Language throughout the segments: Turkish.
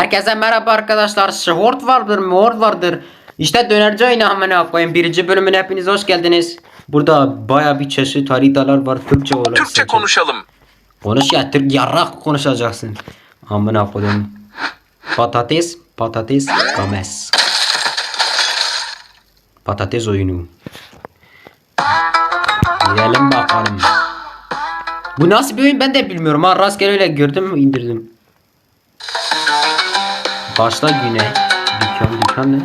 Herkese merhaba arkadaşlar. Short vardır, mort vardır. İşte dönerci oyunu amına koyayım. Birinci bölümüne hepiniz hoş geldiniz. Burada baya bir çeşit haritalar var. Türkçe olarak. Türkçe seçin. konuşalım. Konuş ya Türk yarrak konuşacaksın. Amına koyayım. Patates, patates, kames. Patates oyunu. Gidelim bakalım. Bu nasıl bir oyun ben de bilmiyorum. Ha rastgele öyle gördüm indirdim. Başla güne. Dükkan dükkan ne?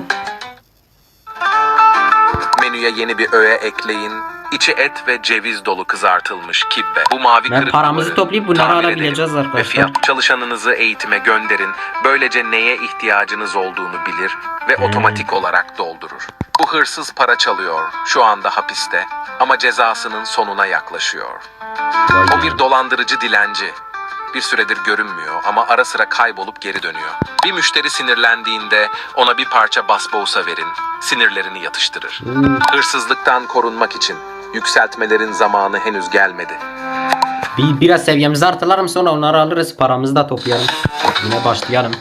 Menüye yeni bir öğe ekleyin. İçi et ve ceviz dolu kızartılmış kibbe. Bu mavi Ben paramızı toplayıp bunları tamir alabileceğiz edelim. arkadaşlar. Ve fiyat çalışanınızı eğitime gönderin. Böylece neye ihtiyacınız olduğunu bilir ve Hmm. otomatik olarak doldurur. Bu hırsız para çalıyor. Şu anda hapiste ama cezasının sonuna yaklaşıyor. Vay O be. bir dolandırıcı dilenci. Bir süredir görünmüyor ama ara sıra kaybolup geri dönüyor. Bir müşteri sinirlendiğinde ona bir parça basbousa verin. Sinirlerini yatıştırır. Hırsızlıktan korunmak için yükseltmelerin zamanı henüz gelmedi. Bir, biraz seviyemizi artıralım sonra onları alırız. Paramızı da toplayalım. Yine başlayalım.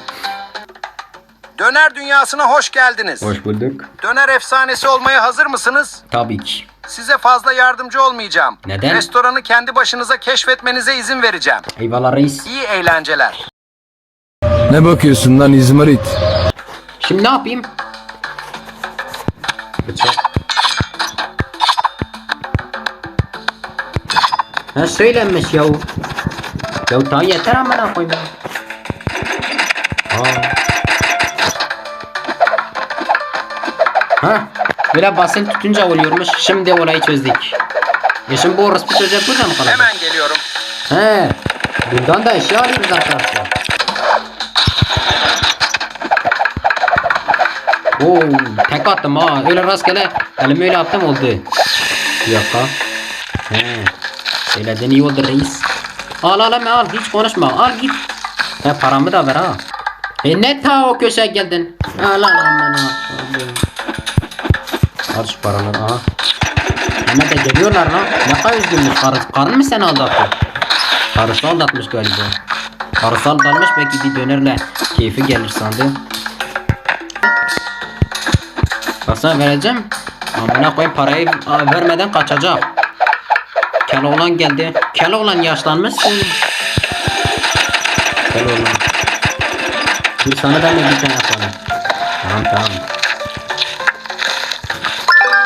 Döner dünyasına hoş geldiniz. Hoş bulduk. Döner efsanesi olmaya hazır mısınız? Tabii ki. Size fazla yardımcı olmayacağım. Neden? Restoranı kendi başınıza keşfetmenize izin vereceğim. Eyvallah reis. İyi eğlenceler. Ne bakıyorsun lan İzmarit? Şimdi ne yapayım? Bıçak. Ha söylenmiş yahu. Ya tamam yeter amına koyma. Ha, böyle basit tutunca oluyormuş. Şimdi olayı çözdük. Ya şimdi bu orospu çocuğa burada mı kalacak? Hemen geliyorum. He. Bundan da eşya alıyoruz arkadaşlar. Oo, tek attım ha. Öyle rastgele elimi öyle attım oldu. Bir dakika. He. Söylediğin iyi oldu reis. Al al al al hiç konuşma al git. He paramı da ver ha. E ne ta o köşeye geldin. Al al aman ha. Al şu paraları aha. Hemen de geliyorlar lan. Ne kadar üzgünmüş karı. Karın mı seni aldattı? Karısı aldatmış galiba. Karısı aldatmış belki bir dönerle keyfi gelir sandı. Baksana vereceğim. Amına koyayım parayı vermeden kaçacak. Keloğlan geldi. Keloğlan yaşlanmışsın. Keloğlan. Bir sana ben de bir tane yapalım. Tamam tamam.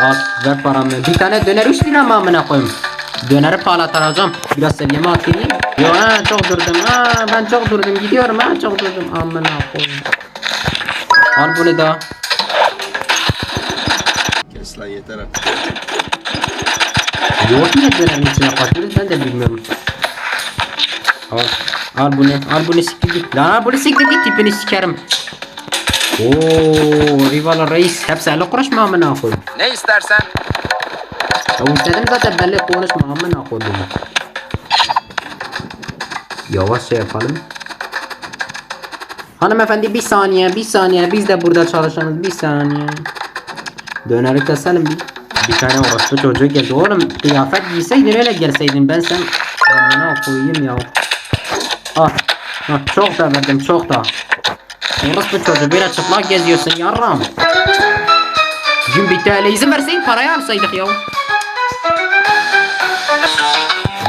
Al ver paramı. Bir tane döner 3 lira mı amına koyayım? Döneri parlatacağım. Biraz seviyeme atayım. Yo ha çok durdum. Ha ben çok durdum. Gidiyorum ha çok durdum. Amına koyayım. Al bunu da. Lan yeter artık. Yoğurt niye dönerin içine katıyoruz ben de bilmiyorum. Al. Al bunu. Al bunu siktir git. Lan al bunu siktir git tipini sikerim. Oo, eyvallah reis. Hep seninle konuşma amına koyayım. Ne istersen? Ya istedim zaten benimle konuşma amına koydum. Yavaş şey yapalım. Hanımefendi bir saniye bir saniye biz de burada çalışanız bir saniye. Döneri keselim bir. Bir tane orospu çocuğu geldi oğlum kıyafet giyseydin öyle gelseydin ben sen amına koyayım ya. Ah, ah çok da verdim çok da. Orospu çocuğu böyle çıplak geziyorsun yarram. Gün bitti hele izin verseydin parayı alsaydık ya.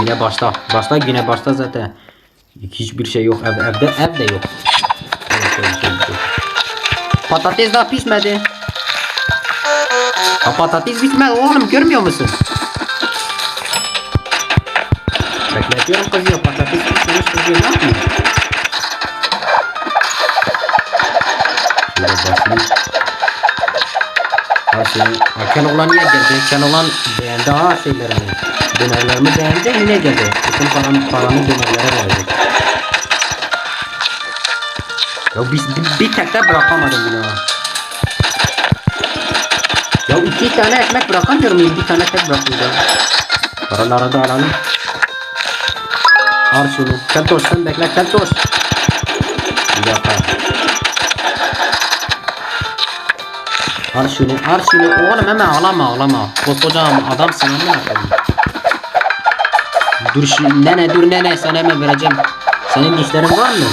Yine başta. Başta yine başta zaten. Hiçbir şey yok. Ev, evde ev de yok. Patates daha pişmedi. Ha, patates pişmedi oğlum görmüyor musun? Bekletiyorum kızıyor. Patates pişmemiş kızıyor. Ne yapayım? Şöyle basayım. Ha şey, ha, Keloğlan niye geldi? Keloğlan beğendi ha şeylerimi. Dönerlerimi beğendi yine geldi. Bütün paramı, paramı dönerlere verecek. Ya biz bir, bir tek de bırakamadım ha. Ya iki tane ekmek bırakamıyorum bir tane tek bırakıyorum. Paraları da alalım. Al şunu. Keltoş sen bekle keltoş. Bir dakika. Al şunu, al şunu. Oğlum hemen ağlama, ağlama. Koskoca adamsın amına koyayım. Dur şu, nene dur nene sana hemen vereceğim. Senin dişlerin var mı?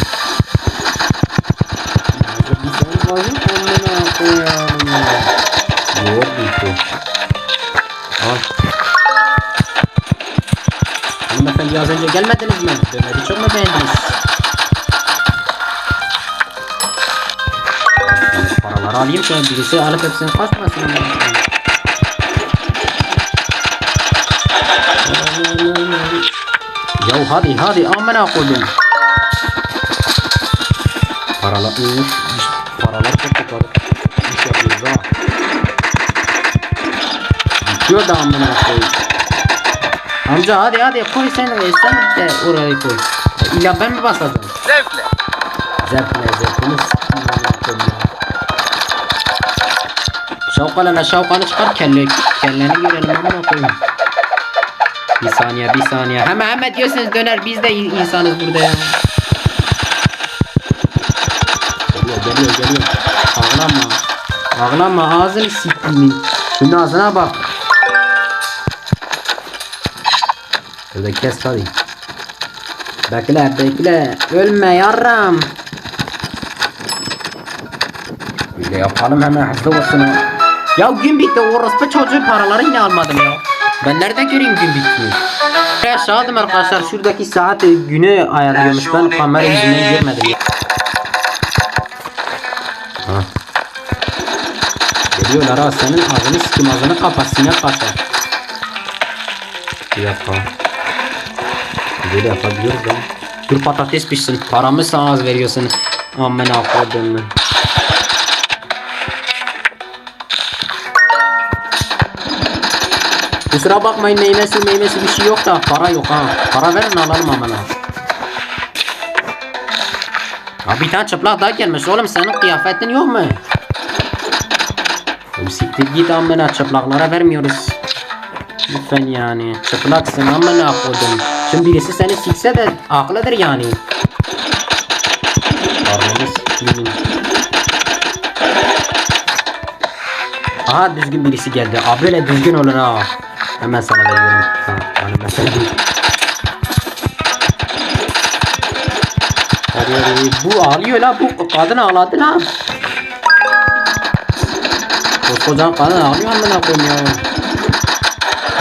Yok bir şey. Al. Hanımefendi az önce gelmediniz mi? Döneri çok mu beğendiniz? Paraları alayım şöyle birisi alıp hepsini kaçmasın. amına koyayım. Ya hadi hadi amına koydum. Paralar iyiymiş. Paralar çok tutarı. İş yapıyoruz ha. Bitiyor da amına koy. Amca hadi hadi koy sen de sen de oraya koy. İlla ben mi basacağım? Zevkle. Zevkle koyayım ya. Şavkalana şavkanı çıkar kelle, kelleni görelim amına koyayım. Bir saniye bir saniye. Hemen hemen diyorsunuz döner biz de in- insanız burada ya. Geliyor geliyor geliyor. Ağlama. Ağlama ağzını siktiğimi. Şunun ağzına bak. Şurada kes hadi. Bekle bekle. Ölme yarram. Böyle yapalım hemen hızlı olsun ha. Ya gün bitti orospu çocuğu paraları yine almadım ya. Ben nerede göreyim gün bittiğini? Ya aşağıdım arkadaşlar şuradaki saat günü ayarlıyormuş ben kamera yüzünden görmedim. Ha. Geliyorlar ha senin ağzını sikim ağzını kapat sinek kaçar. Bir dakika. Böyle yapabiliyoruz da. Dur patates pişsin. Paramı sana az veriyorsun. Aman akıllım. Kusura bakmayın meyvesi meyvesi bir şey yok da para yok ha. Para verin alalım aman ha. Bir tane çıplak daha gelmiş oğlum senin kıyafetin yok mu? Oğlum siktir git amına çıplaklara vermiyoruz. Lütfen yani çıplaksın amına koydum. Şimdi birisi seni sikse de haklıdır yani. Karnını siktiğimin. Aha düzgün birisi geldi. Abi böyle düzgün olun ha. Hemen sana veriyorum. Ha, ben sana Hadi hadi. Bu ağlıyor la bu kadın ağladı la. Koskocaman kadın ağlıyor amına koyayım ya.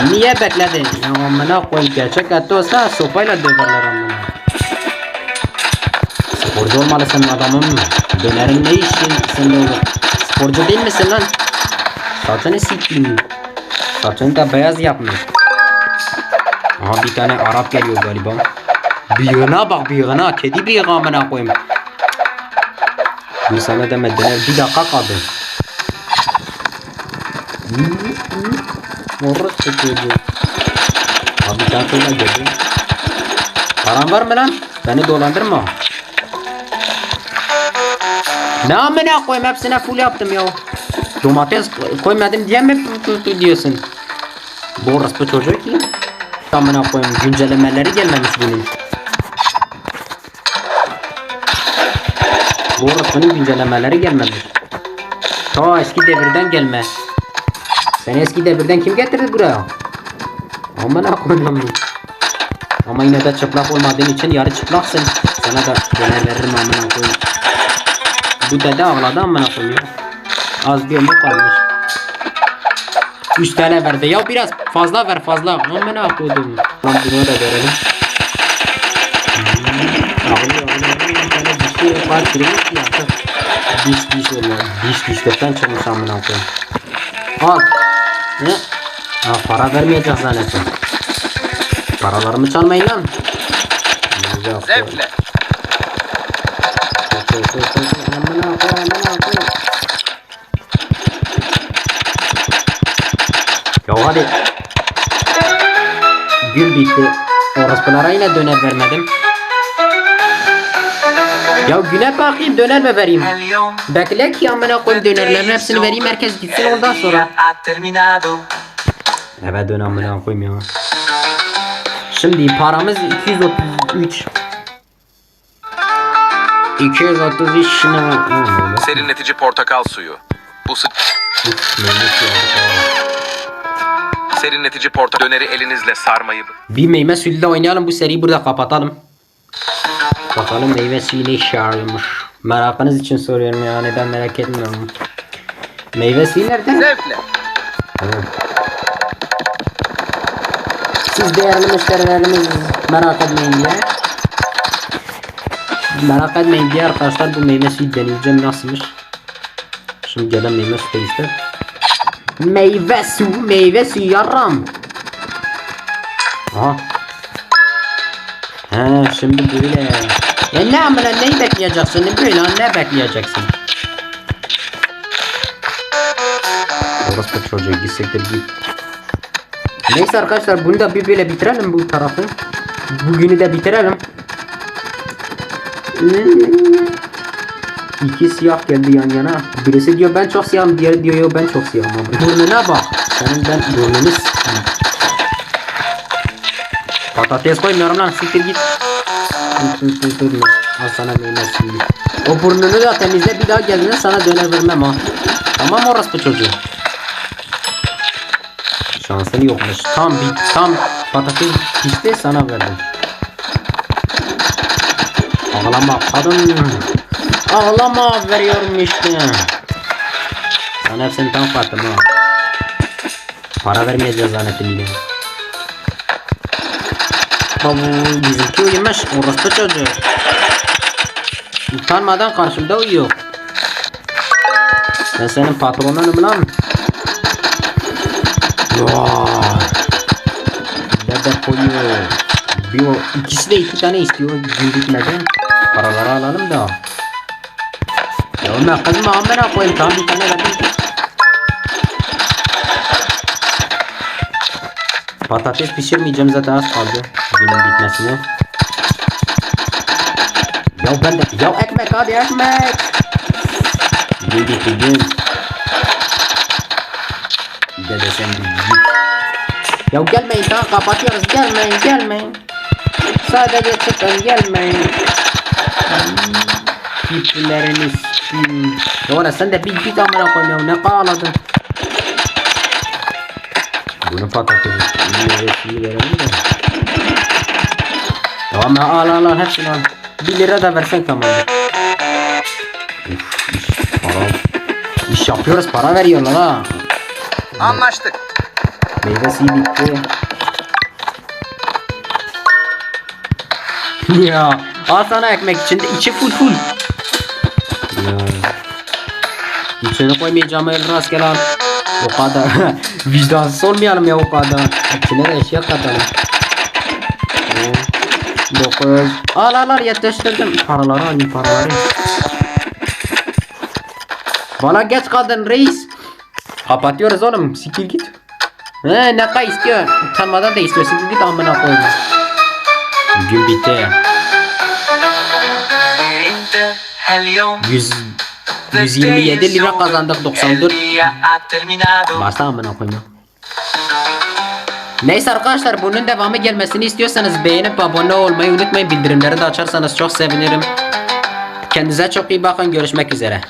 Niye bekledin? Ya amına koyayım gerçek hayatta olsa sopayla döverler amına. Sporcu olmalısın adamım. Dönerin ne işin sende olur? Sporcu değil misin lan? Saçını sikeyim. Saçını da beyaz yapmış. Aha bir tane Arap geliyor galiba. Bıyığına bak bıyığına. Kedi bıyığı amına koyayım. Bir sana deme döner bir dakika kaldı. Moruk çocuğu. Abi bir tane sonra geldi. Paran var mı lan? Beni dolandırma. Ne amına koyayım hepsine full yaptım ya. Domates koymadım diye mi diyorsun? Bu orospu çocuğu ki. Amına koyayım güncellemeleri gelmemiş bunun. Bu orospunun güncellemeleri gelmemiş. Ta eski devirden gelme. Seni eski devirden kim getirdi buraya? Amına koyayım. Ama yine de çıplak olmadığın için yarı çıplaksın. Sana da döner veririm amına koyayım. Bu dede ağladı amına koyayım ya. Az bir ömür kalmış. 3 tane verdi. Ya biraz fazla ver fazla. Amına koydum. Lan bunu da verelim. Ağlıyor ağlıyor. Bir yapar kırılmış ki artık. Diş diş öyle. Diş diş gökten çıkmış amına koyayım. Al. Ne? Ha, para vermeyeceğiz zannettim. Paralarımı çalmayın lan. Zevkle. Ya hadi. Gün bitti. Orospulara yine döner vermedim. Ya güne bakayım döner mi vereyim? Bekle ki amına koyayım dönerlerin hepsini vereyim herkes gitsin ondan sonra. Evet dön amına koyayım ya. Şimdi paramız 233. 233 şuna var. Serinletici portakal suyu. Bu sı- serinletici porta döneri elinizle sarmayı Bir meyve suyuyla oynayalım bu seriyi burada kapatalım. Bakalım meyve suyu ne işe yarıyormuş. Merakınız için soruyorum yani ben merak etmiyorum. Meyve suyu nerede? Zevkle. Siz değerli müşterilerimiz merak etmeyin diye. Merak etmeyin diye arkadaşlar bu meyve suyu deneyeceğim nasılmış. Şimdi gelen meyve suyu işte. Meyve suyu, meyve suyu yaram. Aha. He şimdi böyle. Ya ne amına neyi bekleyeceksin? Böyle ne bekleyeceksin? Orası çocuğu gitsek de bir Neyse arkadaşlar bunu da bir böyle bitirelim bu tarafı. Bugünü de bitirelim. İki siyah geldi yan yana. Birisi diyor ben çok siyahım, diğeri diyor yo ben çok siyahım. Burnuna bak. Senin ben burnunu. Patates koymuyorum lan siktir git. Al sana suyu. O burnunu da temizle bir daha geldiğinde sana döner vermem ha. Tamam orası çocuğu? Şansın yokmuş. Tam bir tam patates pişti sana verdim. Ağlama kadın. Ağlama veriyorum işte. Sana hepsini tam kattım ha. Para vermeyeceğiz zannettim yine. Babu bizimki uyumuş. Orası çocuğu. Utanmadan karşımda uyuyor. Ben senin patronunum lan. Vay. Dede koyuyor. Bir ikisi de iki tane istiyor gün bitmeden. Paraları alalım da. Ya ben kızma amına koyayım tam bir tane Patates pişirmeyeceğim zaten az kaldı günün bitmesine. Ya ben de ya ekmek hadi ekmek. Gün bitti gün. Dede sen bir git. Ya gelmeyin tamam kapatıyoruz gelmeyin gelmeyin. Sadece çıkın gelmeyin. Tipleriniz kim? Ya ulan sen de bir git amına koyayım ya ne ağladın. Bunu patatesi meyvesini verelim de. Tamam ya al al al hepsini al. 1 lira da versen tamamdır. Uf, iş, para. İş yapıyoruz para veriyorlar ha. Anlaştık. Meyve suyu bitti. ya al sana ekmek içinde içi full full. Ya. İçine koymayacağım el rastgele al. O kadar. Vicdansız olmayalım ya o kadar. İçine de eşya katalım. 9 Al al al yetiştirdim. Paraları alayım paraları. Bana geç kaldın reis. Kapatıyoruz oğlum. Sikil git. He ne kadar istiyor. Utanmadan da istiyor. Sikil git amına koyma. Gün bitti. 100 127 lira kazandık 94. El día ha terminado. Varsa amına koyayım. Neyse arkadaşlar bunun devamı gelmesini istiyorsanız beğenip abone olmayı unutmayın. Bildirimleri de açarsanız çok sevinirim. Kendinize çok iyi bakın. Görüşmek üzere.